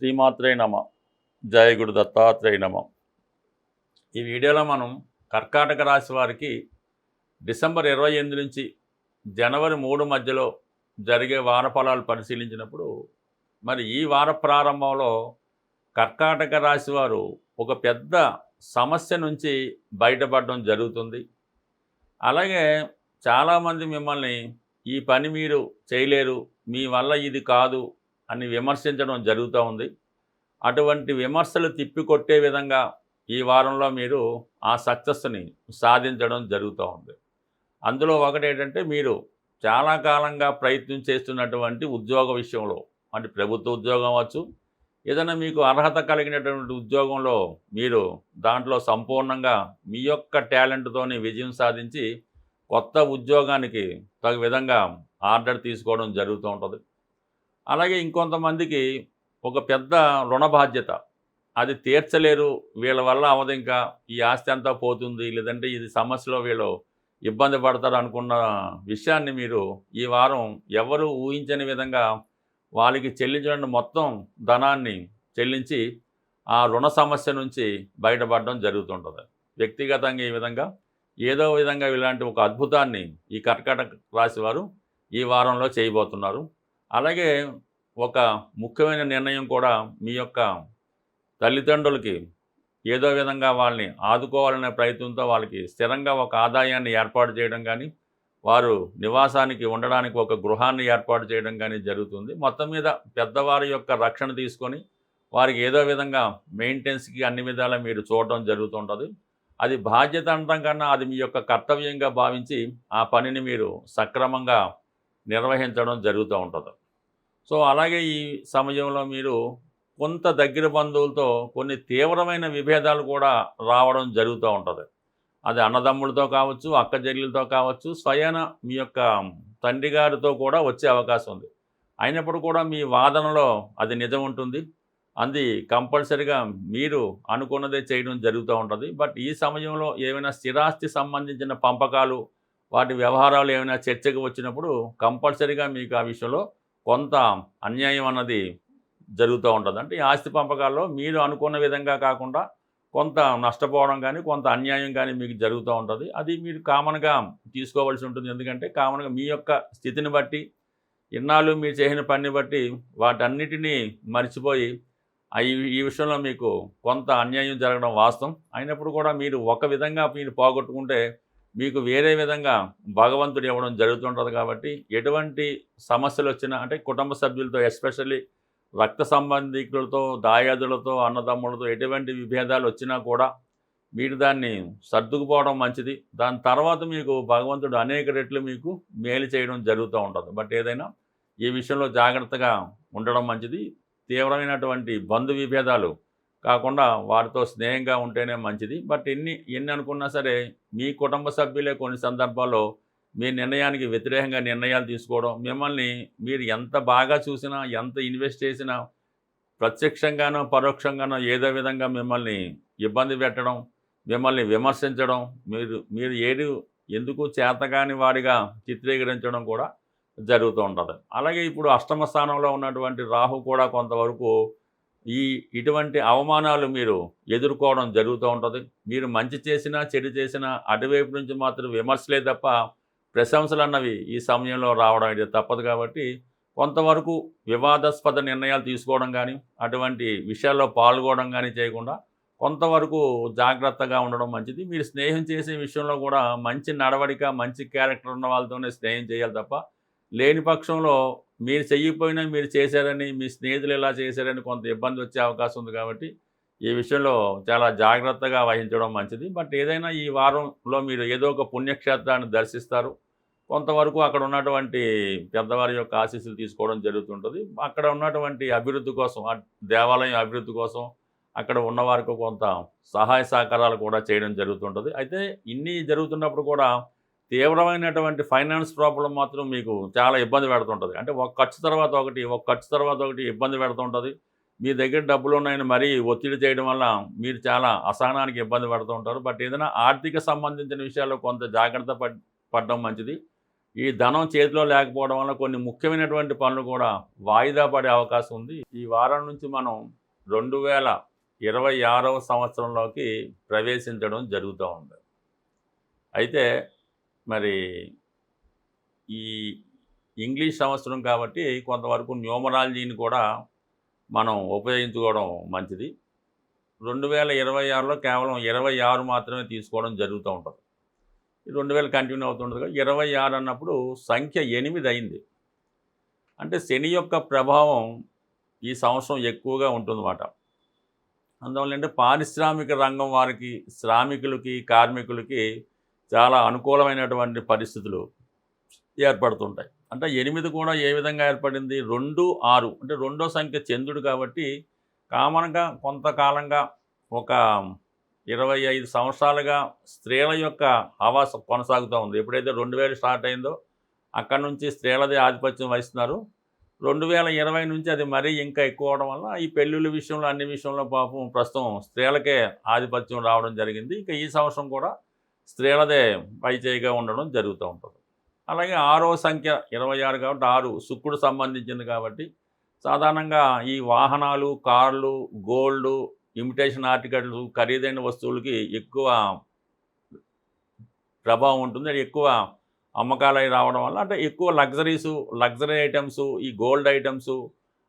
శ్రీమాత్రే నమ. జయగుడు దత్తాత్రేయ నమ. ఈ వీడియోలో మనం కర్కాటక రాశి వారికి డిసెంబర్ ఇరవై ఎనిమిది నుంచి జనవరి మూడు మధ్యలో జరిగే వార ఫలాలు పరిశీలించినప్పుడు మరి ఈ వార ప్రారంభంలో కర్కాటక రాశి వారు ఒక పెద్ద సమస్య నుంచి బయటపడడం జరుగుతుంది. అలాగే చాలామంది మిమ్మల్ని ఈ పని మీరు చేయలేరు మీ వల్ల ఇది కాదు అని విమర్శించడం జరుగుతూ ఉంది. అటువంటి విమర్శలు తిప్పికొట్టే విధంగా ఈ వారంలో మీరు ఆ సక్సెస్ని సాధించడం జరుగుతూ ఉంది. అందులో ఒకటి ఏంటంటే మీరు చాలా కాలంగా ప్రయత్నం చేస్తున్నటువంటి ఉద్యోగ విషయంలో అంటే ప్రభుత్వ ఉద్యోగం అవ్వచ్చు ఏదైనా మీకు అర్హత కలిగినటువంటి ఉద్యోగంలో మీరు దాంట్లో సంపూర్ణంగా మీ యొక్క టాలెంట్తోని విజయం సాధించి కొత్త ఉద్యోగానికి తగు విధంగా ఆర్డర్ తీసుకోవడం జరుగుతూ ఉంటుంది. అలాగే ఇంకొంతమందికి ఒక పెద్ద రుణ బాధ్యత. అది తీర్చలేరు. వీళ్ళ వల్ల అవదు ఇంకా. ఈ ఆస్తి అంతా పోతుంది. లేదంటే ఇది సమస్యలో వీళ్ళు ఇబ్బంది పడతారు అనుకున్న విషయాన్ని మీరు ఈ వారం ఎవరు ఊహించని విధంగా వాళ్ళకి చెల్లించిన మొత్తం ధనాన్ని చెల్లించి ఆ రుణ సమస్య నుంచి బయటపడడం జరుగుతుంటుంది. వ్యక్తిగతంగా ఈ విధంగా ఏదో విధంగా ఇలాంటి ఒక అద్భుతాన్ని ఈ కర్కాటక రాశి వారు ఈ వారంలో చేయబోతున్నారు. అలాగే ఒక ముఖ్యమైన నిర్ణయం కూడా మీ యొక్క తల్లిదండ్రులకి ఏదో విధంగా వాళ్ళని ఆదుకోవాలనే ప్రయత్నంతో వాళ్ళకి స్థిరంగా ఒక ఆదాయాన్ని ఏర్పాటు చేయడం కానీ వారు నివాసానికి ఉండడానికి ఒక గృహాన్ని ఏర్పాటు చేయడం కానీ జరుగుతుంది. మొత్తం మీద పెద్దవారి యొక్క రక్షణ తీసుకొని వారికి ఏదో విధంగా మెయింటెనెన్స్కి అన్ని విధాలా మీరు చూడడం జరుగుతుంటుంది. అది బాధ్యత అనడం కన్నా అది మీ యొక్క కర్తవ్యంగా భావించి ఆ పనిని మీరు సక్రమంగా నిర్వహించడం జరుగుతూ ఉంటుంది. సో అలాగే ఈ సమయంలో మీరు కొంత దగ్గర బంధువులతో కొన్ని తీవ్రమైన విభేదాలు కూడా రావడం జరుగుతూ ఉంటుంది. అది అన్నదమ్ములతో కావచ్చు అక్క చెల్లెలతో కావచ్చు స్వయాన మీ యొక్క తండ్రి గారితో కూడా వచ్చే అవకాశం ఉంది. అయినప్పుడు కూడా మీ వాదనలో అది నిజం ఉంటుంది. అది కంపల్సరిగా మీరు అనుకున్నదే చేయడం జరుగుతూ ఉంటుంది. బట్ ఈ సమయంలో ఏమైనా స్థిరాస్తి సంబంధించిన పంపకాలు వాటి వ్యవహారాలు ఏమైనా చర్చకు వచ్చినప్పుడు కంపల్సరీగా మీకు ఆ విషయంలో కొంత అన్యాయం అన్నది జరుగుతూ ఉంటుంది. అంటే ఈ ఆస్తి పంపకాల్లో మీరు అనుకున్న విధంగా కాకుండా కొంత నష్టపోవడం కానీ కొంత అన్యాయం కానీ మీకు జరుగుతూ ఉంటుంది. అది మీరు కామన్గా తీసుకోవాల్సి ఉంటుంది. ఎందుకంటే కామన్గా మీ యొక్క స్థితిని బట్టి ఇన్నాళ్ళు మీరు చేసిన పనిని బట్టి వాటన్నిటినీ మర్చిపోయి ఈ విషయంలో మీకు కొంత అన్యాయం జరగడం వాస్తవం. అయినప్పుడు కూడా మీరు ఒక విధంగా మీరు పోగొట్టుకుంటే మీకు వేరే విధంగా భగవంతుడు ఇవ్వడం జరుగుతుంటుంది కాబట్టి ఎటువంటి సమస్యలు వచ్చినా అంటే కుటుంబ సభ్యులతో ఎస్పెషల్లీ రక్త సంబంధికులతో దాయాదులతో అన్నదమ్ములతో ఎటువంటి విభేదాలు వచ్చినా కూడా మీరు దాన్ని సర్దుకుపోవడం మంచిది. దాని తర్వాత మీకు భగవంతుడు అనేక రెట్లు మీకు మేలు చేయడం జరుగుతూ ఉంటుంది. బట్ ఏదైనా ఈ విషయంలో జాగ్రత్తగా ఉండడం మంచిది. తీవ్రమైనటువంటి బంధు విభేదాలు కాకుండా వారితో స్నేహంగా ఉంటేనే మంచిది. బట్ ఎన్ని ఎన్ని అనుకున్నా సరే మీ కుటుంబ సభ్యులే కొన్ని సందర్భాల్లో మీ నిర్ణయానికి వ్యతిరేకంగా నిర్ణయాలు తీసుకోవడం మిమ్మల్ని మీరు ఎంత బాగా చూసినా ఎంత ఇన్వెస్ట్ చేసినా ప్రత్యక్షంగానో పరోక్షంగానో ఏదో విధంగా మిమ్మల్ని ఇబ్బంది పెట్టడం మిమ్మల్ని విమర్శించడం మీరు మీరు ఏది ఎందుకు చేతగాని వాడిగా చిత్రీకరించడం కూడా జరుగుతూ ఉంటుంది. అలాగే ఇప్పుడు అష్టమ స్థానంలో ఉన్నటువంటి రాహు కూడా కొంతవరకు ఈ ఇటువంటి అవమానాలు మీరు ఎదుర్కోవడం జరుగుతూ ఉంటుంది. మీరు మంచి చేసినా చెడు చేసినా అటువైపు నుంచి మాత్రం విమర్శలే తప్ప ప్రశంసలు అన్నవి ఈ సమయంలో రావడం ఇది తప్పదు కాబట్టి కొంతవరకు వివాదాస్పద నిర్ణయాలు తీసుకోవడం కానీ అటువంటి విషయాల్లో పాల్గొనడం కానీ చేయకుండా కొంతవరకు జాగ్రత్తగా ఉండడం మంచిది. మీరు స్నేహం చేసే విషయంలో కూడా మంచి నడవడిక మంచి క్యారెక్టర్ ఉన్న వాళ్ళతోనే స్నేహం చేయాలి తప్ప లేని పక్షంలో మీరు చెయ్యకపోయినా మీరు చేశారని మీ స్నేహితులు ఎలా చేశారని కొంత ఇబ్బంది వచ్చే అవకాశం ఉంది కాబట్టి ఈ విషయంలో చాలా జాగ్రత్తగా వహించడం మంచిది. బట్ ఏదైనా ఈ వారంలో మీరు ఏదో ఒక పుణ్యక్షేత్రాన్ని దర్శిస్తారు. కొంతవరకు అక్కడ ఉన్నటువంటి పెద్దవారి యొక్క ఆశీస్సులు తీసుకోవడం జరుగుతుంటుంది. అక్కడ ఉన్నటువంటి అభివృద్ధి కోసం దేవాలయం అభివృద్ధి కోసం అక్కడ ఉన్నవారికి కొంత సహాయ సహకారాలు కూడా చేయడం జరుగుతుంటుంది. అయితే ఇన్ని జరుగుతున్నప్పుడు కూడా తీవ్రమైనటువంటి ఫైనాన్స్ ప్రాబ్లం మాత్రం మీకు చాలా ఇబ్బంది పెడుతుంటుంది. అంటే ఒక ఖర్చు తర్వాత ఒకటి ఒక ఖర్చు తర్వాత ఒకటి ఇబ్బంది పెడుతుంటుంది. మీ దగ్గర డబ్బులు ఉన్నాయని మరీ ఒత్తిడి చేయడం వల్ల మీరు చాలా అసహనానికి ఇబ్బంది పడుతూ ఉంటారు బట్ ఏదైనా ఆర్థిక సంబంధించిన విషయాల్లో కొంత జాగ్రత్త పడ్ పడడం మంచిది. ఈ ధనం చేతిలో లేకపోవడం వల్ల కొన్ని ముఖ్యమైనటువంటి పనులు కూడా వాయిదా పడే అవకాశం ఉంది. ఈ వారం నుంచి మనం రెండు వేల ఇరవై ఆరవ సంవత్సరంలోకి ప్రవేశించడం జరుగుతూ ఉంది అయితే మరి ఈ ఇంగ్లీష్ సంవత్సరం కాబట్టి కొంతవరకు న్యూమరాలజీని కూడా మనం ఉపయోగించుకోవడం మంచిది. రెండు వేల ఇరవై ఆరులో కేవలం ఇరవై ఆరు మాత్రమే తీసుకోవడం జరుగుతూ ఉంటుంది. ఈ రెండు వేలు కంటిన్యూ అవుతుంటుంది ఇరవై ఆరు అన్నప్పుడు సంఖ్య ఎనిమిది అయింది. అంటే శని యొక్క ప్రభావం ఈ సంవత్సరం ఎక్కువగా ఉంటుందన్నమాట. అందువల్ల అంటే పారిశ్రామిక రంగం వారికి శ్రామికులకి కార్మికులకి చాలా అనుకూలమైనటువంటి పరిస్థితులు ఏర్పడుతుంటాయి. అంటే ఎనిమిది కూడా ఏ విధంగా ఏర్పడింది? రెండు ఆరు. అంటే రెండో సంఖ్య చంద్రుడు కాబట్టి కామన్గా కొంతకాలంగా ఒక ఇరవై ఐదు సంవత్సరాలుగా స్త్రీల యొక్క ఆవాస కొనసాగుతూ ఉంది. ఎప్పుడైతే రెండు వేలు స్టార్ట్ అయిందో అక్కడ నుంచి స్త్రీలది ఆధిపత్యం వహిస్తున్నారు. రెండు వేల ఇరవై నుంచి అది మరీ ఇంకా ఎక్కువ అవడం వల్ల ఈ పెళ్ళిళ్ళ విషయంలో అన్ని విషయంలో పాపం ప్రస్తుతం స్త్రీలకే ఆధిపత్యం రావడం జరిగింది. ఇంకా ఈ సంవత్సరం కూడా స్త్రీలదే పైచేయిగా ఉండడం జరుగుతూ ఉంటుంది. అలాగే ఆరో సంఖ్య ఇరవై ఆరు కాబట్టి ఆరు శుక్రుడు సంబంధించింది కాబట్టి సాధారణంగా ఈ వాహనాలు కార్లు గోల్డ్ ఇమిటేషన్ ఆర్టికల్స్ ఖరీదైన వస్తువులకి ఎక్కువ ప్రభావం ఉంటుంది. అది ఎక్కువ అమ్మకాలు అయి రావడం వల్ల అంటే ఎక్కువ లగ్జరీసు లగ్జరీ ఐటమ్స్ ఈ గోల్డ్ ఐటమ్స్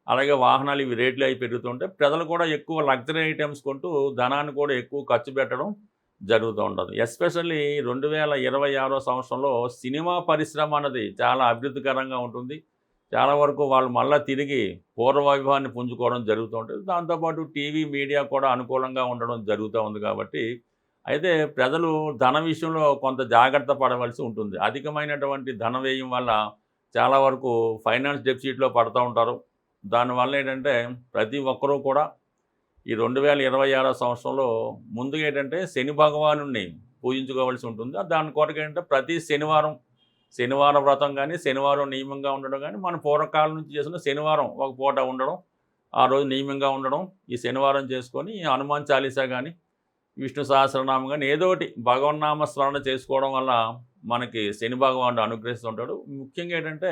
అలాగే వాహనాలు ఇవి రేట్లు అవి పెరుగుతుంటే ప్రజలు కూడా ఎక్కువ లగ్జరీ ఐటమ్స్ కొంటూ ధనాన్ని కూడా ఎక్కువ ఖర్చు పెట్టడం జరుగుతూ ఉంటుంది ఎస్పెషల్లీ రెండు వేల ఇరవై ఆరో సంవత్సరంలో సినిమా పరిశ్రమ అన్నది చాలా అభివృద్ధికరంగా ఉంటుంది. చాలా వరకు వాళ్ళు మళ్ళీ తిరిగి పూర్వవైభవాన్ని పుంజుకోవడం జరుగుతూ ఉంటుంది. దాంతోపాటు టీవీ మీడియా కూడా అనుకూలంగా ఉండడం జరుగుతూ ఉంది కాబట్టి అయితే ప్రజలు ధన విషయంలో కొంత జాగ్రత్త పడవలసి ఉంటుంది. అధికమైనటువంటి ధన వ్యయం వల్ల చాలా వరకు ఫైనాన్స్ డెఫిసిట్లో పడుతూ ఉంటారు. దానివల్ల ఏంటంటే ప్రతి ఒక్కరూ కూడా ఈ రెండు వేల ఇరవై ఆరో సంవత్సరంలో ముందుగా ఏంటంటే శని భగవాను పూజించుకోవాల్సి ఉంటుంది. దాని కొరకు ఏంటంటే ప్రతి శనివారం శనివారం వ్రతం కానీ శనివారం నియమంగా ఉండడం కానీ మన పూర్వకాలం నుంచి చేసిన శనివారం ఒక పూట ఉండడం ఆ రోజు నియమంగా ఉండడం ఈ శనివారం చేసుకొని హనుమాన్ చాలీసా కానీ విష్ణు సహస్రనామం కానీ ఏదో ఒకటి భగవన్నామ స్మరణ చేసుకోవడం వల్ల మనకి శని భగవానుడు అనుగ్రహిస్తుంటాడు. ముఖ్యంగా ఏంటంటే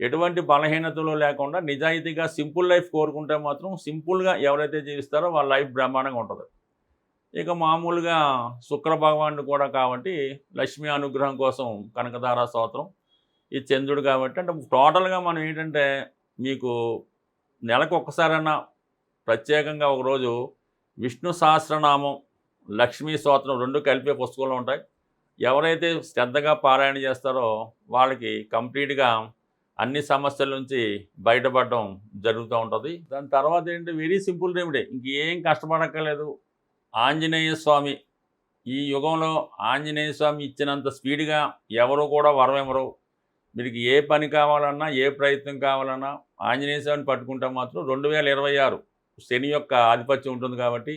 ఎటువంటి బలహీనతలు లేకుండా నిజాయితీగా సింపుల్ లైఫ్ కోరుకుంటే మాత్రం సింపుల్గా ఎవరైతే జీవిస్తారో వాళ్ళ లైఫ్ బ్రహ్మాండంగా ఉంటుంది. ఇక మామూలుగా శుక్ర భగవానుడు కూడా కాబట్టి లక్ష్మీ అనుగ్రహం కోసం కనకదార స్తోత్రం ఈ చంద్రుడు కాబట్టి అంటే టోటల్గా మనం ఏంటంటే మీకు నెలకు ఒక్కసారైనా ప్రత్యేకంగా ఒకరోజు విష్ణు సహస్రనామం లక్ష్మీ స్తోత్రం రెండు కలిపే పుస్తకంలో ఉంటాయి. ఎవరైతే శ్రద్ధగా పారాయణ చేస్తారో వాళ్ళకి కంప్లీట్గా అన్ని సమస్యల నుంచి బయటపడడం జరుగుతూ ఉంటుంది. దాని తర్వాత ఏంటి? Very simple remedy. ఇంకేం కష్టపడక్కర్లేదు. ఆంజనేయ స్వామి ఈ యుగంలో ఆంజనేయ స్వామి ఇచ్చినంత స్పీడ్గా ఎవరు కూడా వరమెవరు మీకు ఏ పని కావాలన్నా ఏ ప్రయత్నం కావాలన్నా ఆంజనేయ స్వామిని పట్టుకుంటే మాత్రం రెండు వేల ఇరవై ఆరు శని యొక్క ఆధిపత్యం ఉంటుంది కాబట్టి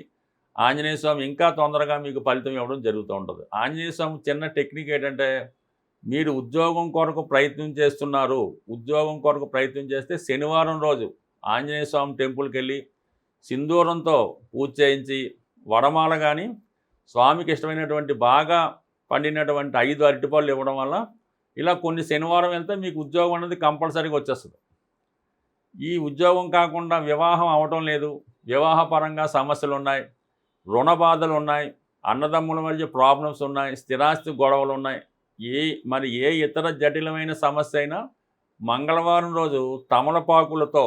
ఆంజనేయ స్వామి ఇంకా తొందరగా మీకు ఫలితం ఇవ్వడం జరుగుతూ ఉంటుంది. ఆంజనేయ స్వామి చిన్న టెక్నిక్ ఏంటంటే మీరు ఉద్యోగం కొరకు ప్రయత్నం చేస్తున్నారు. ఉద్యోగం కొరకు ప్రయత్నం చేస్తే శనివారం రోజు ఆంజనేయ స్వామి టెంపుల్కి వెళ్ళి సింధూరంతో పూజ చేయించి వడమాల కానీ స్వామికి ఇష్టమైనటువంటి బాగా పండినటువంటి ఐదు అరటిపళ్ళు ఇవ్వడం వల్ల ఇలా కొన్ని శనివారం వెళ్తే మీకు ఉద్యోగం అనేది కంపల్సరీగా వచ్చేస్తుంది. ఈ ఉద్యోగం కాకుండా వివాహం అవటం లేదు. వివాహపరంగా సమస్యలు ఉన్నాయి. రుణ బాధలు ఉన్నాయి. అన్నదమ్ముల మధ్య ప్రాబ్లమ్స్ ఉన్నాయి. స్థిరాస్తి గొడవలు ఉన్నాయి. ఏ మరి ఏ ఇతర జటిలమైన సమస్య అయినా మంగళవారం రోజు తమలపాకులతో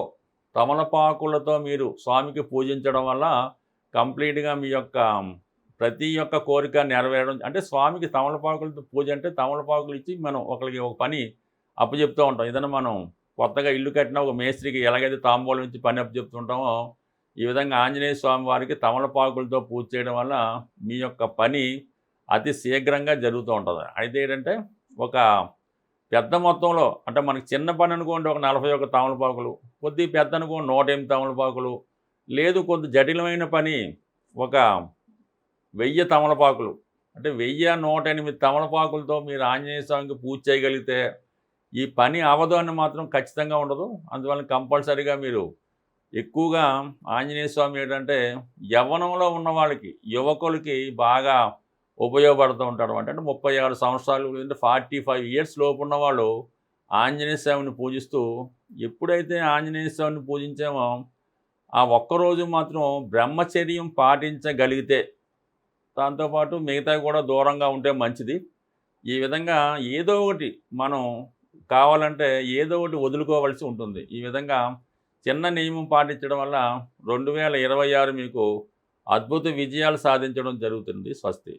తమలపాకులతో మీరు స్వామికి పూజించడం వల్ల కంప్లీట్గా మీ యొక్క ప్రతి ఒక్క కోరిక నెరవేరడం అంటే స్వామికి తమలపాకులతో పూజ అంటే తమలపాకులు ఇచ్చి మనం ఒకరికి ఒక పని అప్పచెప్తూ ఉంటాం. ఏదైనా మనం కొత్తగా ఇల్లు కట్టిన ఒక మేస్త్రికి ఎలాగైతే తాంబూలం ఇచ్చి పని అప్పచెప్తుంటామో ఈ విధంగా ఆంజనేయ స్వామి వారికి తమలపాకులతో పూజ చేయడం వల్ల మీ యొక్క పని అతి శీఘ్రంగా జరుగుతూ ఉంటుంది. అయితే ఏంటంటే ఒక పెద్ద మొత్తంలో అంటే మనకి చిన్న పని అనుకోండి ఒక నలభై ఒక తమలపాకులు కొద్ది పెద్ద అనుకోండి నూట ఎనిమిది తమలపాకులు లేదు కొంత జటిలమైన పని ఒక వెయ్యి తమలపాకులు. అంటే వెయ్యి నూట ఎనిమిది తమలపాకులతో మీరు ఆంజనేయ స్వామికి పూజ చేయగలిగితే ఈ పని అవదు అని మాత్రం ఖచ్చితంగా ఉండదు. అందువల్ల కంపల్సరీగా మీరు ఎక్కువగా ఆంజనేయ స్వామి ఏంటంటే యవ్వనంలో ఉన్న వాళ్ళకి యువకులకి బాగా ఉపయోగపడుతూ ఉంటారు అంటే ముప్పై ఆరు సంవత్సరాలు అంటే ఫార్టీ ఫైవ్ ఇయర్స్ లోపు ఉన్న వాళ్ళు ఆంజనేయ స్వామిని పూజిస్తూ ఎప్పుడైతే ఆంజనేయ స్వామిని పూజించామో ఆ ఒక్కరోజు మాత్రం బ్రహ్మచర్యం పాటించగలిగితే దాంతోపాటు మిగతా కూడా దూరంగా ఉంటే మంచిది. ఈ విధంగా ఏదో ఒకటి మనం కావాలంటే ఏదో ఒకటి వదులుకోవలసి ఉంటుంది. ఈ విధంగా చిన్న నియమం పాటించడం వల్ల రెండు వేల ఇరవై ఆరు మీకు అద్భుత విజయాలు సాధించడం జరుగుతుంది. స్వస్తి.